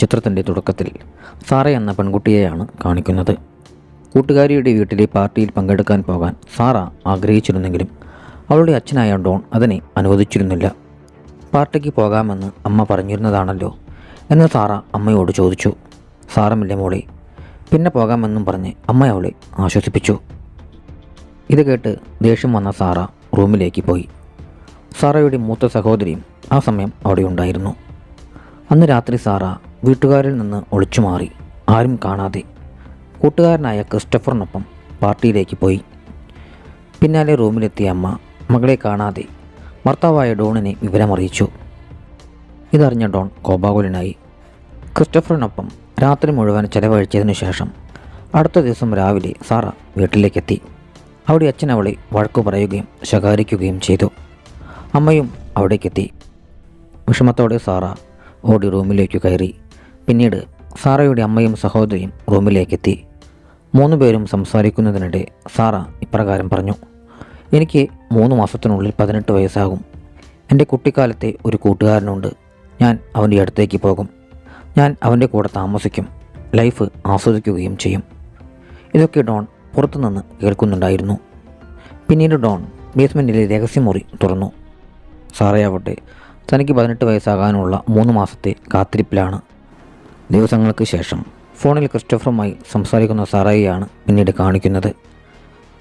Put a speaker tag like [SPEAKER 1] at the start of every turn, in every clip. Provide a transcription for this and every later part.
[SPEAKER 1] ചിത്രത്തിന്റെ തുടക്കത്തിൽ സാറ എന്ന പെൺകുട്ടിയെയാണ് കാണിക്കുന്നത്. കൂട്ടുകാരിയുടെ വീട്ടിലെ പാർട്ടിയിൽ പങ്കെടുക്കാൻ പോകാൻ സാറ ആഗ്രഹിച്ചിരുന്നെങ്കിലും അവളുടെ അച്ഛനായ ഡോൺ അതിനെ അനുവദിച്ചിരുന്നില്ല. പാർട്ടിക്ക് പോകാമെന്ന് അമ്മ പറഞ്ഞിരുന്നതാണല്ലോ എന്ന് സാറ അമ്മയോട് ചോദിച്ചു. സാറമില്ല മോളെ പിന്നെ പോകാമെന്നും പറഞ്ഞ് അമ്മ അവളെ ആശ്വസിപ്പിച്ചു. ഇത് കേട്ട് ദേഷ്യം വന്ന സാറ റൂമിലേക്ക് പോയി. സാറയുടെ മൂത്ത സഹോദരിയും ആ സമയം അവിടെ ഉണ്ടായിരുന്നു. അന്ന് രാത്രി സാറ വീട്ടുകാരിൽ നിന്ന് ഒളിച്ചുമാറി ആരും കാണാതെ കൂട്ടുകാരനായ ക്രിസ്റ്റഫറിനൊപ്പം പാർട്ടിയിലേക്ക് പോയി. പിന്നാലെ റൂമിലെത്തിയ അമ്മ മകളെ കാണാതെ ഭർത്താവായ ഡോണിനെ വിവരമറിയിച്ചു. ഇതറിഞ്ഞ ഡോൺ കോപാകുലനായി. ക്രിസ്റ്റഫറിനൊപ്പം രാത്രി മുഴുവൻ ചെലവഴിച്ചതിനു ശേഷം അടുത്ത ദിവസം രാവിലെ സാറ വീട്ടിലേക്കെത്തി. അവിടെ അച്ഛൻ അവളെ വഴക്കു പറയുകയും ശകാരിക്കുകയും ചെയ്തു. അമ്മയും അവിടേക്കെത്തി. വിഷമത്തോടെ സാറ ഓടി റൂമിലേക്ക് കയറി. പിന്നീട് സാറയുടെ അമ്മയും സഹോദരിയും റൂമിലേക്കെത്തി. മൂന്ന് പേരും സംസാരിക്കുന്നതിനിടെ സാറ ഇപ്രകാരം പറഞ്ഞു എനിക്ക് മൂന്ന് മാസത്തിനുള്ളിൽ പതിനെട്ട് വയസ്സാകും. എന്റെ കുട്ടിക്കാലത്തെ ഒരു കൂട്ടുകാരനുണ്ട്. ഞാൻ അവന്റെ അടുത്തേക്ക് പോകും. ഞാൻ അവന്റെ കൂടെ താമസിക്കും. ലൈഫ് ആസ്വദിക്കുകയും ചെയ്യും. ഇതൊക്കെ ഡോൺ പുറത്തുനിന്ന് കേൾക്കുന്നുണ്ടായിരുന്നു. പിന്നീട് ഡോൺ ബേസ്മെന്റിലെ രഹസ്യമുറി തുറന്നു. സാറയാവട്ടെ തനിക്ക് പതിനെട്ട് വയസ്സാകാനുള്ള മൂന്ന് മാസത്തെ കാത്തിരിപ്പിലാണ്. ദിവസങ്ങൾക്ക് ശേഷം ഫോണിൽ ക്രിസ്റ്റഫറുമായി സംസാരിക്കുന്ന സാറയെയാണ് പിന്നീട് കാണിക്കുന്നത്.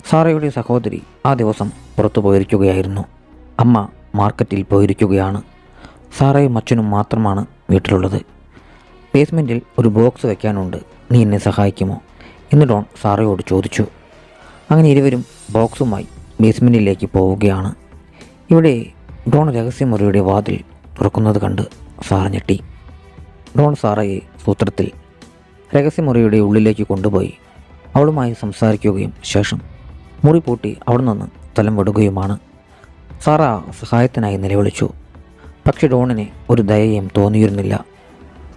[SPEAKER 1] സാറയുടെ സഹോദരി ആ ദിവസം പുറത്തു പോയിരിക്കുകയായിരുന്നു. അമ്മ മാർക്കറ്റിൽ പോയിരിക്കുകയാണ്. സാറയും അച്ഛനും മാത്രമാണ് വീട്ടിലുള്ളത്. ബേസ്മെന്റിൽ ഒരു ബോക്സ് വയ്ക്കാനുണ്ട് നീ എന്നെ സഹായിക്കുമോ? എന്ന് ഡോൺ സാറയോട് ചോദിച്ചു. അങ്ങനെ ഇരുവരും ബോക്സുമായി ബേസ്മെന്റിലേക്ക് പോവുകയാണ്. ഇവിടെ ഡോൺ രഹസ്യമുറിയുടെ വാതിൽ തുറക്കുന്നത് കണ്ട് സാറ ഞെട്ടി. ഡോൺ സാറയെ സൂത്രത്തിൽ രഹസ്യമുറിയുടെ ഉള്ളിലേക്ക് കൊണ്ടുപോയി അവളുമായി സംസാരിക്കുകയും ശേഷം മുറി പൂട്ടി അവിടെ നിന്ന് സ്ഥലം വിടുകയുമാണ്. സാറ സഹായത്തിനായി നിലവിളിച്ചു. പക്ഷെ ഡോണിന് ഒരു ദയയും തോന്നിയിരുന്നില്ല.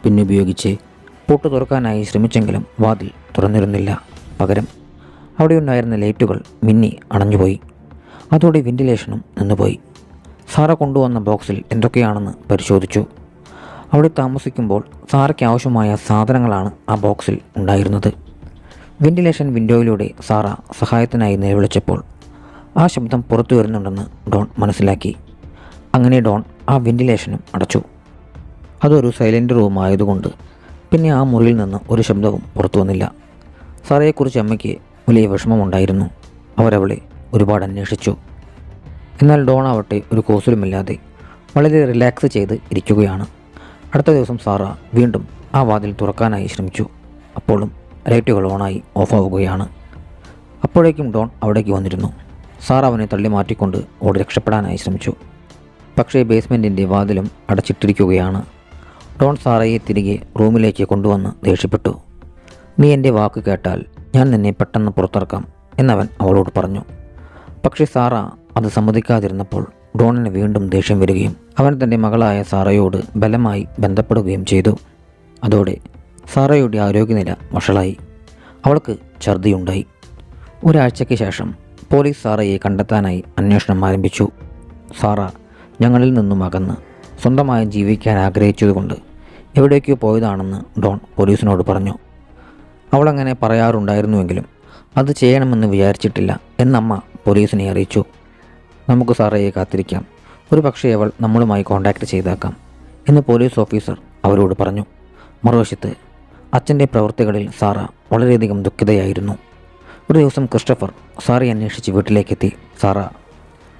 [SPEAKER 1] പിന്നുപയോഗിച്ച് പൂട്ട് തുറക്കാനായി ശ്രമിച്ചെങ്കിലും വാതിൽ തുറന്നിരുന്നില്ല. പകരം അവിടെയുണ്ടായിരുന്ന ലൈറ്റുകൾ മിന്നി അണഞ്ഞുപോയി. അതോടെ വെന്റിലേഷനും നിന്നുപോയി. സാറ കൊണ്ടുവന്ന ബോക്സിൽ എന്തൊക്കെയാണെന്ന് പരിശോധിച്ചു. അവിടെ താമസിക്കുമ്പോൾ സാറയ്ക്ക് ആവശ്യമായ സാധനങ്ങളാണ് ആ ബോക്സിൽ ഉണ്ടായിരുന്നത്. വെന്റിലേഷൻ വിൻഡോയിലൂടെ സാറ സഹായത്തിനായി നിലവിളിച്ചപ്പോൾ ആ ശബ്ദം പുറത്തു വരുന്നുണ്ടെന്ന് ഡോൺ മനസ്സിലാക്കി. അങ്ങനെ ഡോൺ ആ വെന്റിലേഷനും അടച്ചു. അതൊരു സൈലന്റ് റൂം ആയതുകൊണ്ട് പിന്നെ ആ മുറിയിൽ നിന്ന് ഒരു ശബ്ദവും പുറത്തു വന്നില്ല. സാറയെക്കുറിച്ച് അമ്മയ്ക്ക് വലിയ വിഷമമുണ്ടായിരുന്നു. അവരവളെ ഒരുപാട് അന്വേഷിച്ചു. എന്നാൽ ഡോൺ ആവട്ടെ ഒരു കോസിലുമില്ലാതെ വളരെ റിലാക്സ് ചെയ്ത് ഇരിക്കുകയാണ്. അടുത്ത ദിവസം സാറ വീണ്ടും ആ വാതിൽ തുറക്കാനായി ശ്രമിച്ചു. അപ്പോഴും ലൈറ്റുകൾ ഓണായി ഓഫാവുകയാണ് അപ്പോഴേക്കും ഡോൺ അവിടേക്ക് വന്നിരുന്നു. സാർ അവനെ തള്ളി മാറ്റിക്കൊണ്ട് ഓടി രക്ഷപ്പെടാനായി ശ്രമിച്ചു. പക്ഷേ ബേസ്മെന്റിന്റെ വാതിലും അടച്ചിട്ടിരിക്കുകയാണ്. ഡോൺ സാറയെ തിരികെ റൂമിലേക്ക് കൊണ്ടുവന്ന് ദേഷ്യപ്പെട്ടു. നീ എന്റെ വാക്ക് കേട്ടാൽ ഞാൻ നിന്നെ പെട്ടെന്ന് പുറത്തിറക്കാം എന്നവൻ അവളോട് പറഞ്ഞു. പക്ഷേ സാറ അത് സമ്മതിക്കാതിരുന്നപ്പോൾ ഡോണിന് വീണ്ടും ദേഷ്യം വരികയും അവൻ തന്റെ മകളായ സാറയോട് ബലമായി ബന്ധപ്പെടുകയും ചെയ്തു. അതോടെ സാറയുടെ ആരോഗ്യനില വഷളായി. അവൾക്ക് ഛർദിയുണ്ടായി. ഒരാഴ്ചയ്ക്ക് ശേഷം പോലീസ് സാറയെ കണ്ടെത്താനായി അന്വേഷണം ആരംഭിച്ചു. സാറ ഞങ്ങളിൽ നിന്നും അകന്ന് സ്വന്തമായി ജീവിക്കാൻ ആഗ്രഹിച്ചതുകൊണ്ട് എവിടേക്കോ പോയതാണെന്ന് ഡോൺ പോലീസിനോട് പറഞ്ഞു. അവളങ്ങനെ പറയാറുണ്ടായിരുന്നുവെങ്കിലും അത് ചെയ്യണമെന്ന് വിചാരിച്ചിട്ടില്ല എന്നമ്മ പോലീസിനെ അറിയിച്ചു. നമുക്ക് സാറയെ കാത്തിരിക്കാം. ഒരു പക്ഷേ അവൾ നമ്മളുമായി കോൺടാക്റ്റ് ചെയ്തേക്കാം എന്ന് പോലീസ് ഓഫീസർ അവരോട് പറഞ്ഞു. മറുവശത്ത് അച്ഛന്റെ പ്രവൃത്തികളിൽ സാറ വളരെയധികം ദുഃഖിതയായിരുന്നു. ഒരു ദിവസം ക്രിസ്റ്റഫർ സാറയെ അന്വേഷിച്ച് വീട്ടിലേക്കെത്തി. സാറ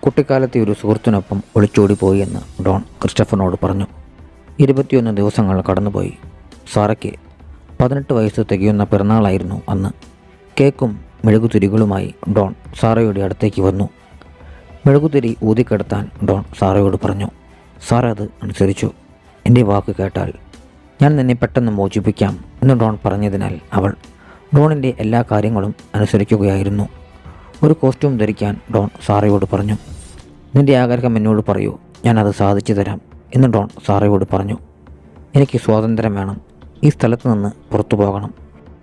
[SPEAKER 1] കുട്ടിക്കാലത്തെ ഒരു സുഹൃത്തിനൊപ്പം ഒളിച്ചോടി പോയി എന്ന് ഡോൺ ക്രിസ്റ്റഫറിനോട് പറഞ്ഞു. ഇരുപത്തിയൊന്ന് ദിവസങ്ങൾ കടന്നുപോയി. സാറയ്ക്ക് പതിനെട്ട് വയസ്സ് തികയുന്ന പിറന്നാളായിരുന്നു അന്ന്. കേക്കും മെഴുകുതിരികളുമായി ഡോൺ സാറയുടെ അടുത്തേക്ക് വന്നു. മെഴുകുതിരി ഊതിക്കെടുത്താൻ ഡോൺ സാറയോട് പറഞ്ഞു. സാറ അത് അനുസരിച്ചു. എന്റെ വാക്ക് കേട്ടാൽ ഞാൻ നിന്നെ പെട്ടെന്ന് മോചിപ്പിക്കാം എന്ന് ഡോൺ പറഞ്ഞതിനാൽ അവൾ ഡോണിന്റെ എല്ലാ കാര്യങ്ങളും അനുസരിക്കുകയായിരുന്നു. ഒരു കോസ്റ്റ്യൂം ധരിക്കാൻ ഡോൺ സാറയോട് പറഞ്ഞു. നിന്റെ ആഗ്രഹം എന്നോട് പറയൂ. ഞാനത് സാധിച്ചു തരാം എന്ന് ഡോൺ സാറയോട് പറഞ്ഞു. എനിക്ക് സ്വാതന്ത്ര്യം വേണം. ഈ സ്ഥലത്ത് നിന്ന് പുറത്തു പോകണം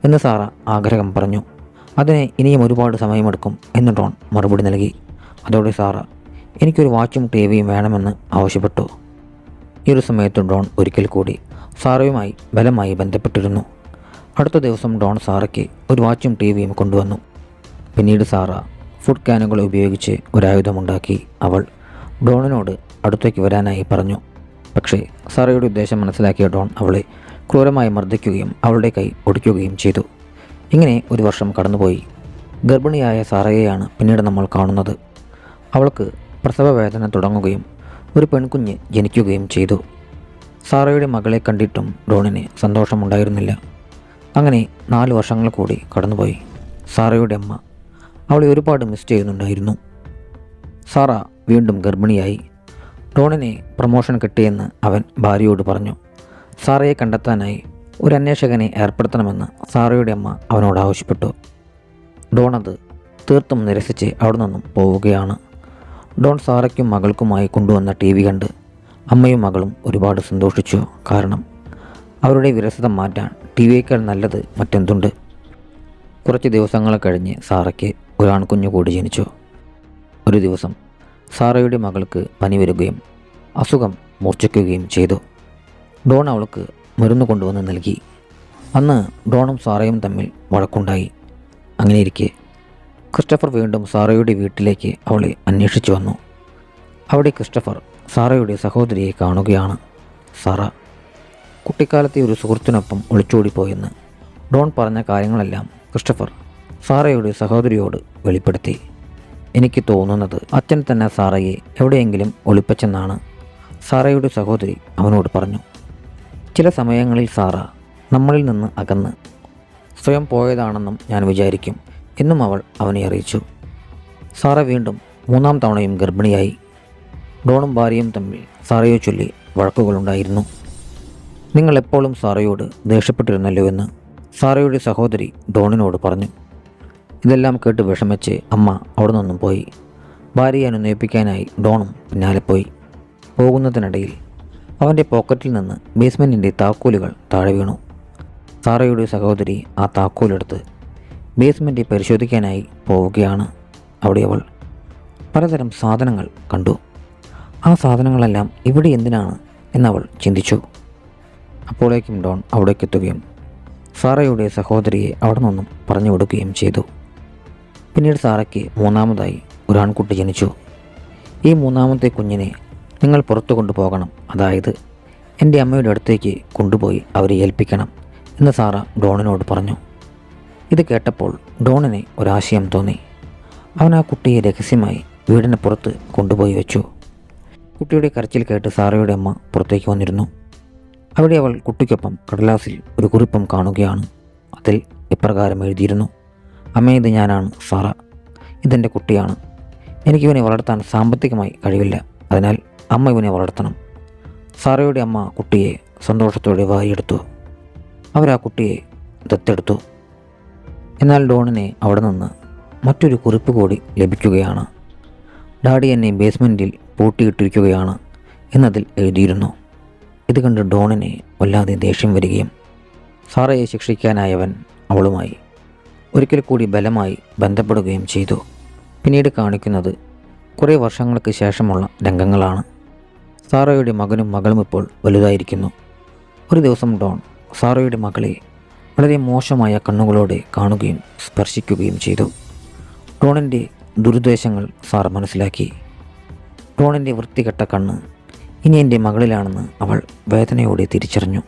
[SPEAKER 1] എന്ന് സാറ ആഗ്രഹം പറഞ്ഞു. അതിന് ഇനിയും ഒരുപാട് സമയമെടുക്കും എന്ന് ഡോൺ മറുപടി നൽകി. അതോടെ സാറ എനിക്കൊരു വാച്ചും ടി വിയും വേണമെന്ന് ആവശ്യപ്പെട്ടു. ഈ ഒരു സമയത്ത് ഡോൺ ഒരിക്കൽ കൂടി സാറയുമായി ബലമായി ബന്ധപ്പെട്ടിരുന്നു. അടുത്ത ദിവസം ഡോൺ സാറയ്ക്ക് ഒരു വാച്ചും ടി വിയും കൊണ്ടുവന്നു. പിന്നീട് സാറ ഫുഡ് ക്യാനുകൾ ഉപയോഗിച്ച് ഒരായുധമുണ്ടാക്കി അവൾ ഡോണിനോട് അടുത്തേക്ക് വരാനായി പറഞ്ഞു. പക്ഷേ സാറയുടെ ഉദ്ദേശം മനസ്സിലാക്കിയ ഡോൺ അവളെ ക്രൂരമായി മർദ്ദിക്കുകയും അവളുടെ കൈ ഒടിക്കുകയും ചെയ്തു. ഇങ്ങനെ ഒരു വർഷം കടന്നുപോയി. ഗർഭിണിയായ സാറയെയാണ് പിന്നീട് നമ്മൾ കാണുന്നത്. അവൾക്ക് പ്രസവ വേദന തുടങ്ങുകയും ഒരു പെൺകുഞ്ഞ് ജനിക്കുകയും ചെയ്തു. സാറയുടെ മകളെ കണ്ടിട്ടും ഡോണിന് സന്തോഷമുണ്ടായിരുന്നില്ല. അങ്ങനെ നാല് വർഷങ്ങൾ കൂടി കടന്നുപോയി. സാറയുടെ അമ്മ അവളെ ഒരുപാട് മിസ് ചെയ്യുന്നുണ്ടായിരുന്നു. സാറ വീണ്ടും ഗർഭിണിയായി. ഡോണിനെ പ്രൊമോഷൻ കിട്ടിയെന്ന് അവൻ ഭാര്യയോട് പറഞ്ഞു. സാറയെ കണ്ടെത്താനായി ഒരു അന്വേഷകനെ ഏർപ്പെടുത്തണമെന്ന് സാറയുടെ അമ്മ അവനോട് ആവശ്യപ്പെട്ടു. ഡോണത് തീർത്തും നിരസിച്ച് അവിടെ നിന്നും പോവുകയാണ്. ഡോൺ സാറയ്ക്കും മകൾക്കുമായി കൊണ്ടുവന്ന ടി വി കണ്ട് അമ്മയും മകളും ഒരുപാട് സന്തോഷിച്ചു. കാരണം അവരുടെ വിരസത മാറ്റാൻ ടി വിയേക്കാൾ നല്ലത് മറ്റെന്തുണ്ട്? കുറച്ച് ദിവസങ്ങൾ കഴിഞ്ഞ് സാറയ്ക്ക് ഒരാൺകുഞ്ഞു കൂടി ജനിച്ചു. ഒരു ദിവസം സാറയുടെ മകൾക്ക് പനി വരികയും അസുഖം മൂർച്ഛിക്കുകയും ചെയ്തു. ഡോൺ അവൾക്ക് മരുന്ന് കൊണ്ടുവന്ന് നൽകി. അന്ന് ഡോണും സാറയും തമ്മിൽ വഴക്കുണ്ടായി. അങ്ങനെയിരിക്കെ ക്രിസ്റ്റഫർ വീണ്ടും സാറയുടെ വീട്ടിലേക്ക് അവളെ അന്വേഷിച്ചു വന്നു. അവിടെ ക്രിസ്റ്റഫർ സാറയുടെ സഹോദരിയെ കാണുകയാണ്. സാറ കുട്ടിക്കാലത്തെ ഒരു സുഹൃത്തിനൊപ്പം ഒളിച്ചോടിപ്പോയെന്ന്. ഡോൺ പറഞ്ഞ കാര്യങ്ങളെല്ലാം ക്രിസ്റ്റഫർ സാറയുടെ സഹോദരിയോട് വെളിപ്പെടുത്തി. എനിക്ക് തോന്നുന്നത് അച്ഛൻ തന്നെ സാറയെ എവിടെയെങ്കിലും ഒളിപ്പച്ചെന്നാണ് സാറയുടെ സഹോദരി അവനോട് പറഞ്ഞു. ചില സമയങ്ങളിൽ സാറ നമ്മളിൽ നിന്ന് അകന്ന് സ്വയം പോയതാണെന്നും ഞാൻ വിചാരിക്കും. എന്നും അവൾ അവനെ അറിയിച്ചു. സാറ വീണ്ടും മൂന്നാം തവണയും ഗർഭിണിയായി. ഡോണും ഭാര്യയും തമ്മിൽ സാറയെ ചൊല്ലി വഴക്കുകളുണ്ടായിരുന്നു. നിങ്ങൾ എപ്പോഴും സാറയോട് ദേഷ്യപ്പെട്ടിരുന്നല്ലോ എന്ന് സാറയുടെ സഹോദരി ഡോണിനോട് പറഞ്ഞു. ഇതെല്ലാം കേട്ട് വിഷമിച്ച് അമ്മ അവിടെ നിന്നും പോയി. ഭാര്യയെ അനുനയിപ്പിക്കാനായി ഡോണും പിന്നാലെ പോയി. പോകുന്നതിനിടയിൽ അവന്റെ പോക്കറ്റിൽ നിന്ന് ബേസ്മെന്റിന്റെ താക്കോലുകൾ താഴെ വീണു. സാറയുടെ സഹോദരി ആ താക്കോലെടുത്ത് ബേസ്മെന്റ് പരിശോധിക്കാനായി പോവുകയാണ്. അവിടെ അവൾ പലതരം സാധനങ്ങൾ കണ്ടു. ആ സാധനങ്ങളെല്ലാം ഇവിടെ എന്തിനാണ്? എന്നവൾ ചിന്തിച്ചു. അപ്പോഴേക്കും ഡോൺ അവിടേക്ക് എത്തുകയും സാറയുടെ സഹോദരിയെ അവിടെ നിന്നും പറഞ്ഞു വിടുകയും ചെയ്തു. പിന്നീട് സാറയ്ക്ക് മൂന്നാമതായി ഒരു ആൺകുട്ടി ജനിച്ചു. ഈ മൂന്നാമത്തെ കുഞ്ഞിനെ നിങ്ങൾ പുറത്തു കൊണ്ടുപോകണം. അതായത് എന്റെ അമ്മയുടെ അടുത്തേക്ക് കൊണ്ടുപോയി അവരെ ഏൽപ്പിക്കണം എന്ന് സാറ ഡോണിനോട് പറഞ്ഞു. ഇത് കേട്ടപ്പോൾ ഡോണിന് ഒരാശയം തോന്നി. അവൻ ആ കുട്ടിയെ രഹസ്യമായി വീടിന് പുറത്ത് കൊണ്ടുപോയി വെച്ചു. കുട്ടിയുടെ കരച്ചിൽ കേട്ട് സാറയുടെ അമ്മ പുറത്തേക്ക് വന്നിരുന്നു. അവിടെ അവൾ കുട്ടിക്കൊപ്പം കടലാസിൽ ഒരു കുറിപ്പം കാണുകയാണ്. അതിൽ ഇപ്രകാരം എഴുതിയിരുന്നു അമ്മ ഇത് ഞാനാണ് സാറ. ഇതെന്റെ കുട്ടിയാണ്. എനിക്കിവനെ വളർത്താൻ സാമ്പത്തികമായി കഴിവില്ല. അതിനാൽ അമ്മ ഇവനെ വളർത്തണം. സാറയുടെ അമ്മ കുട്ടിയെ സന്തോഷത്തോടെ വാരിയെടുത്തു. അവരാ കുട്ടിയെ ദത്തെടുത്തു. എന്നാൽ ഡോണിനെ അവിടെ നിന്ന് മറ്റൊരു കുറിപ്പ് കൂടി ലഭിക്കുകയാണ്. ഡാഡി എന്നെ ബേസ്മെന്റിൽ പൂട്ടിയിട്ടിരിക്കുകയാണ് എന്നതിൽ എഴുതിയിരുന്നു. ഇത് കണ്ട് ഡോണിനെ വല്ലാതെ ദേഷ്യം വരികയും സാറയെ ശിക്ഷിക്കാനായവൻ അവളുമായി ഒരിക്കൽ കൂടി ബലമായി ബന്ധപ്പെടുകയും ചെയ്തു. പിന്നീട് കാണിക്കുന്നത് കുറേ വർഷങ്ങൾക്ക് ശേഷമുള്ള രംഗങ്ങളാണ്. സാറയുടെ മകനും മകളും ഇപ്പോൾ വലുതായിരിക്കുന്നു. ഒരു ദിവസം ഡോൺ സാറയുടെ മകളെ വളരെ മോശമായ കണ്ണുകളോടെ കാണുകയും സ്പർശിക്കുകയും ചെയ്തു. ടോണിന്റെ ദുരുദ്ദേശങ്ങൾ സാർ മനസ്സിലാക്കി. ടോണിന്റെ വൃത്തികെട്ട കണ്ണ് ഇനി എന്റെ മകളിലാണെന്ന് അവൾ വേദനയോടെ തിരിച്ചറിഞ്ഞു.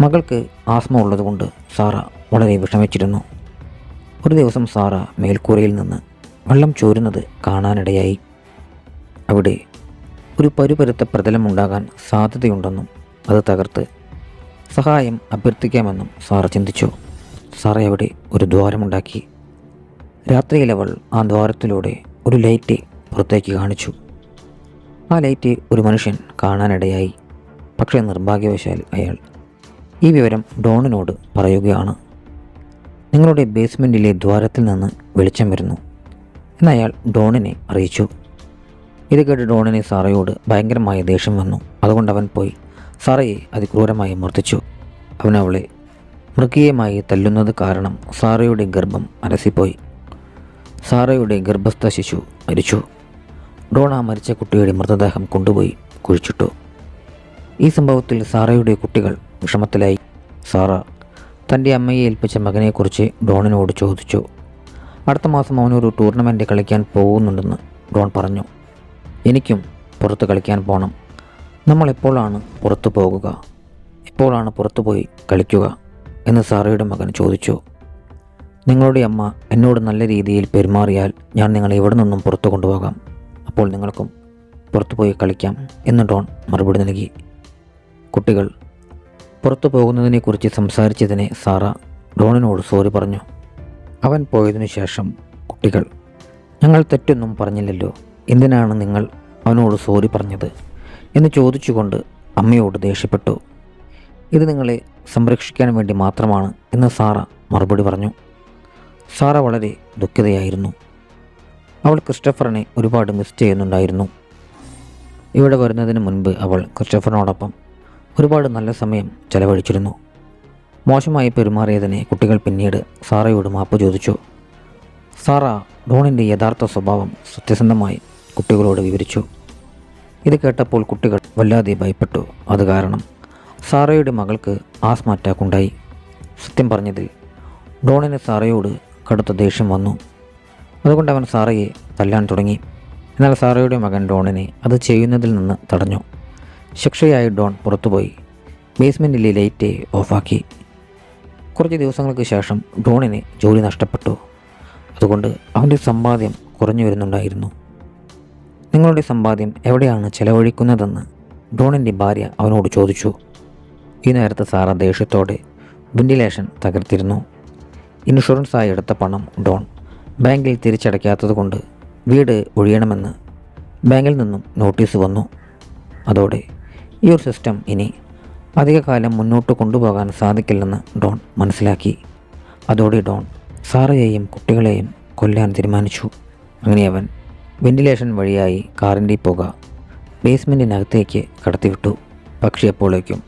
[SPEAKER 1] മകൾക്ക് ആസ്മ ഉള്ളതുകൊണ്ട് സാറ വളരെ വിഷമിച്ചിരുന്നു. ഒരു ദിവസം സാറ മേൽക്കൂരയിൽ നിന്ന് വെള്ളം ചോരുന്നത് കാണാനിടയായി. അവിടെ ഒരു പരുപരുത്ത പ്രതലമുണ്ടാകാൻ സാധ്യതയുണ്ടെന്നും അത് തകർത്ത് സഹായം അഭ്യർത്ഥിക്കാമെന്നും സാർ ചിന്തിച്ചു. സാറേ അവിടെ ഒരു ദ്വാരമുണ്ടാക്കി. രാത്രിയിൽ അവൾ ആ ദ്വാരത്തിലൂടെ ഒരു ലൈറ്റ് പുറത്തേക്ക് കാണിച്ചു. ആ ലൈറ്റ് ഒരു മനുഷ്യൻ കാണാനിടയായി. പക്ഷേ നിർഭാഗ്യവശാൽ അയാൾ ഈ വിവരം ഡോണിനോട് പറയുകയാണ്. നിങ്ങളുടെ ബേസ്മെന്റിലെ ദ്വാരത്തിൽ നിന്ന് വെളിച്ചം വരുന്നു എന്നയാൾ ഡോണിനെ അറിയിച്ചു. ഇത് കേട്ട് ഡോണിനെ സാറയോട് ഭയങ്കരമായ ദേഷ്യം വന്നു. അതുകൊണ്ട് അവൻ പോയി സാറയെ അതിക്രൂരമായി മർദ്ദിച്ചു അവനവളെ മൃഗീയമായി തല്ലുന്നത് കാരണം സാറയുടെ ഗർഭം അലസിപ്പോയി. സാറയുടെ ഗർഭസ്ഥ ശിശു മരിച്ചു. ഡോണ മരിച്ച കുട്ടിയുടെ മൃതദേഹം കൊണ്ടുപോയി കുഴിച്ചിട്ടു. ഈ സംഭവത്തിൽ സാറയുടെ കുട്ടികൾ വിഷമത്തിലായി. സാറ തന്റെ അമ്മയെ ഏൽപ്പിച്ച മകനെക്കുറിച്ച് ഡോണിനോട് ചോദിച്ചു. അടുത്ത മാസം അവനൊരു ടൂർണമെന്റ് കളിക്കാൻ പോകുന്നുണ്ടെന്ന് ഡോൺ പറഞ്ഞു. എനിക്കും പുറത്ത് കളിക്കാൻ പോകണം നമ്മൾ എപ്പോഴാണ് പുറത്തു പോകുക? എപ്പോഴാണ് പുറത്തു പോയി കളിക്കുക? എന്ന് സാറയുടെ മകൻ ചോദിച്ചു. നിങ്ങളുടെ അമ്മ എന്നോട് നല്ല രീതിയിൽ പെരുമാറിയാൽ ഞാൻ നിങ്ങളെ ഇവിടെ നിന്നും പുറത്തു കൊണ്ടുപോകാം? അപ്പോൾ നിങ്ങൾക്കും പുറത്തു പോയി കളിക്കാം എന്ന് ഡോൺ മറുപടി നൽകി. കുട്ടികൾ പുറത്തു പോകുന്നതിനെക്കുറിച്ച് സംസാരിച്ചതിനെ സാറ ഡോണിനോട് സോറി പറഞ്ഞു. അവൻ പോയതിനു ശേഷം കുട്ടികൾ ഞങ്ങൾ തെറ്റൊന്നും പറഞ്ഞില്ലല്ലോ. എന്തിനാണ് നിങ്ങൾ അവനോട് സോറി പറഞ്ഞത്? എന്ന് ചോദിച്ചുകൊണ്ട് അമ്മയോട് ദേഷ്യപ്പെട്ടു. ഇത് നിങ്ങളെ സംരക്ഷിക്കാൻ വേണ്ടി മാത്രമാണ് എന്ന് സാറ മറുപടി പറഞ്ഞു. സാറ വളരെ ദുഃഖിതയായിരുന്നു. അവൾ ക്രിസ്റ്റഫറിനെ ഒരുപാട് മിസ് ചെയ്യുന്നുണ്ടായിരുന്നു. ഇവിടെ വരുന്നതിന് മുൻപ് അവൾ ക്രിസ്റ്റഫറിനോടൊപ്പം ഒരുപാട് നല്ല സമയം ചെലവഴിച്ചിരുന്നു. മോശമായി പെരുമാറിയതിനെ കുട്ടികൾ പിന്നീട് സാറയോട് മാപ്പ് ചോദിച്ചു. സാറ ഡോണിന്റെ യഥാർത്ഥ സ്വഭാവം സത്യസന്ധമായി കുട്ടികളോട് വിവരിച്ചു. ഇത് കേട്ടപ്പോൾ കുട്ടികൾ വല്ലാതെ ഭയപ്പെട്ടു. അത് കാരണം സാറയുടെ മകൾക്ക് ആസ്മ അറ്റാക്ക് ഉണ്ടായി. സത്യം പറഞ്ഞതിൽ ഡോണിന് സാറയോട് കടുത്ത ദേഷ്യം വന്നു. അതുകൊണ്ട് അവൻ സാറയെ തല്ലാൻ തുടങ്ങി. എന്നാൽ സാറയുടെ മകൻ ഡോണിനെ അത് ചെയ്യുന്നതിൽ നിന്ന് തടഞ്ഞു. ശിക്ഷയായി ഡോൺ പുറത്തുപോയി. ബേസ്മെന്റിലെ ലൈറ്റ് ഓഫാക്കി. കുറച്ച് ദിവസങ്ങൾക്ക് ശേഷം ഡോണിന് ജോലി നഷ്ടപ്പെട്ടു. അതുകൊണ്ട് അവന്റെ സമ്പാദ്യം കുറഞ്ഞു വരുന്നുണ്ടായിരുന്നു. നിങ്ങളുടെ സമ്പാദ്യം എവിടെയാണ് ചെലവഴിക്കുന്നതെന്ന് ഡോണിന്റെ ഭാര്യ അവനോട് ചോദിച്ചു. ഈ നേരത്തെ സാറ ദേഷ്യത്തോടെ വെന്റിലേഷൻ തകർത്തിരുന്നു. ഇൻഷുറൻസായി എടുത്ത പണം ഡോൺ ബാങ്കിൽ തിരിച്ചടയ്ക്കാത്തതുകൊണ്ട് വീട് ഒഴിയണമെന്ന് ബാങ്കിൽ നിന്നും നോട്ടീസ് വന്നു. അതോടെ ഈ ഒരു സിസ്റ്റം ഇനി അധികകാലം മുന്നോട്ട് കൊണ്ടുപോകാൻ സാധിക്കില്ലെന്ന് ഡോൺ മനസ്സിലാക്കി. അതോടെ ഡോൺ സാറയെയും കുട്ടികളെയും കൊല്ലാൻ തീരുമാനിച്ചു. അങ്ങനെ അവൻ വെന്റിലേഷൻ വഴിയായി കാറിന്റെ പുക ബേസ്മെന്റിനകത്തേക്ക് കടത്തിവിട്ടു. പക്ഷേ അപ്പോഴേക്കും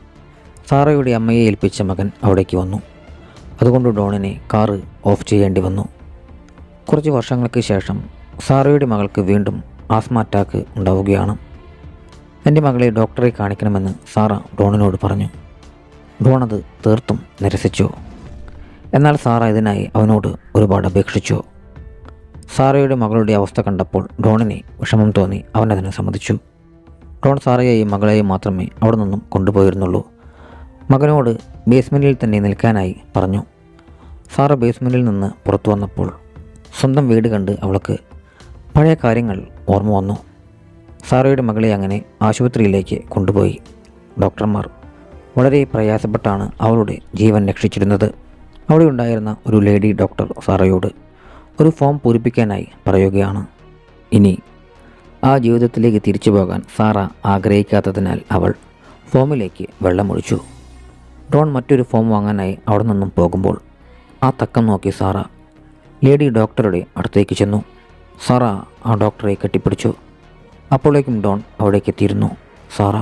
[SPEAKER 1] സാറയുടെ അമ്മയെ ഏൽപ്പിച്ച മകൻ അവിടേക്ക് വന്നു. അതുകൊണ്ട് ഡോണിനെ കാറ് ഓഫ് ചെയ്യേണ്ടി വന്നു. കുറച്ച് വർഷങ്ങൾക്ക് ശേഷം സാറയുടെ മകൾക്ക് വീണ്ടും ആസ്മ അറ്റാക്ക് ഉണ്ടാവുകയാണ്. എന്റെ മകളെ ഡോക്ടറെ കാണിക്കണമെന്ന് സാറ ഡോണിനോട് പറഞ്ഞു. ഡോൺ അത് തീർത്തും നിരസിച്ചു. എന്നാൽ സാറ ഇതിനായി അവനോട് ഒരുപാട് അപേക്ഷിച്ചു. സാറയുടെ മകളുടെ അവസ്ഥ കണ്ടപ്പോൾ ഡോണിനെ വിഷമം തോന്നി. അവൻ അതിനെ സമ്മതിച്ചു. ഡോൺ സാറയെയും മകളെയും മാത്രമേ അവിടെ നിന്നും കൊണ്ടുപോയിരുന്നുള്ളൂ. മകനോട് ബേസ്മെന്റിൽ തന്നെ നിൽക്കാനായി പറഞ്ഞു. സാറ ബേസ്മെന്റിൽ നിന്ന് പുറത്തു വന്നപ്പോൾ സ്വന്തം വീട് കണ്ട് അവൾക്ക് പഴയ കാര്യങ്ങൾ ഓർമ്മ വന്നു. സാറയുടെ മകളെ അങ്ങനെ ആശുപത്രിയിലേക്ക് കൊണ്ടുപോയി. ഡോക്ടർമാർ വളരെ പ്രയാസപ്പെട്ടാണ് അവളുടെ ജീവൻ രക്ഷിച്ചിരുന്നത്. അവിടെ ഉണ്ടായിരുന്ന ഒരു ലേഡി ഡോക്ടർ സാറയോട് ഒരു ഫോം പൂരിപ്പിക്കാനായി പറയുകയാണ്. ഇനി ആ ജീവിതത്തിലേക്ക് തിരിച്ചു പോകാൻ സാറ ആഗ്രഹിക്കാത്തതിനാൽ അവൾ ഫോമിലേക്ക് വെള്ളമൊഴിച്ചു ഡോൺ മറ്റൊരു ഫോം വാങ്ങാനായി അവിടെ നിന്നും പോകുമ്പോൾ ആ തക്കം നോക്കി സാറ ലേഡി ഡോക്ടറുടെ അടുത്തേക്ക് ചെന്നു. സാറ ആ ഡോക്ടറെ കെട്ടിപ്പിടിച്ചു. അപ്പോഴേക്കും ഡോൺ അവിടേക്ക് എത്തിയിരുന്നു. സാറ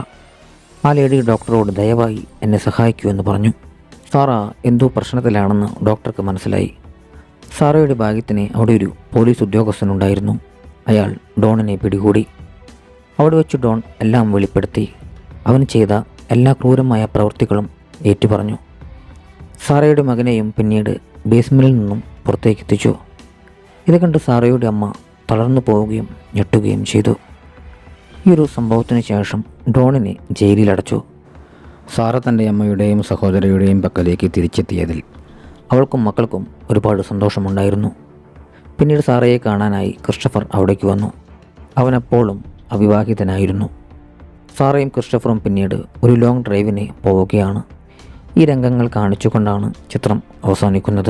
[SPEAKER 1] ആ ലേഡി ഡോക്ടറോട് ദയവായി എന്നെ സഹായിക്കൂ എന്ന് പറഞ്ഞു. സാറ എന്തോ പ്രശ്നത്തിലാണെന്ന് ഡോക്ടർക്ക് മനസ്സിലായി. സാറയുടെ ഭാഗ്യത്തിന് അവിടെ ഒരു പോലീസ് ഉദ്യോഗസ്ഥനുണ്ടായിരുന്നു. അയാൾ ഡോണിനെ പിടികൂടി. അവിടെ വെച്ച് ഡോൺ എല്ലാം വെളിപ്പെടുത്തി. അവൻ ചെയ്ത എല്ലാ ക്രൂരമായ പ്രവൃത്തികളും ഏറ്റുപറഞ്ഞു. സാറയുടെ മകനെയും പിന്നീട് ബേസ്മെന്റിൽ നിന്നും പുറത്തേക്ക് എത്തിച്ചു ഇത് കണ്ട് സാറയുടെ അമ്മ തളർന്നു പോവുകയും ഞെട്ടുകയും ചെയ്തു. ഈ ഒരു സംഭവത്തിന് ശേഷം ഡോണിനെ ജയിലിലടച്ചു. സാറ തന്റെ അമ്മയുടെയും സഹോദരയുടെയും പക്കലേക്ക് തിരിച്ചെത്തിയതിൽ അവൾക്കും മക്കൾക്കും ഒരുപാട് സന്തോഷമുണ്ടായിരുന്നു. പിന്നീട് സാറയെ കാണാനായി ക്രിസ്റ്റഫർ അവിടേക്ക് വന്നു. അവനെപ്പോഴും അവിവാഹിതനായിരുന്നു. സാറയും ക്രിസ്റ്റഫറും പിന്നീട് ഒരു ലോങ് ഡ്രൈവിന് പോവുകയാണ്. ഈ രംഗങ്ങൾ കാണിച്ചുകൊണ്ടാണ് ചിത്രം അവസാനിക്കുന്നത്.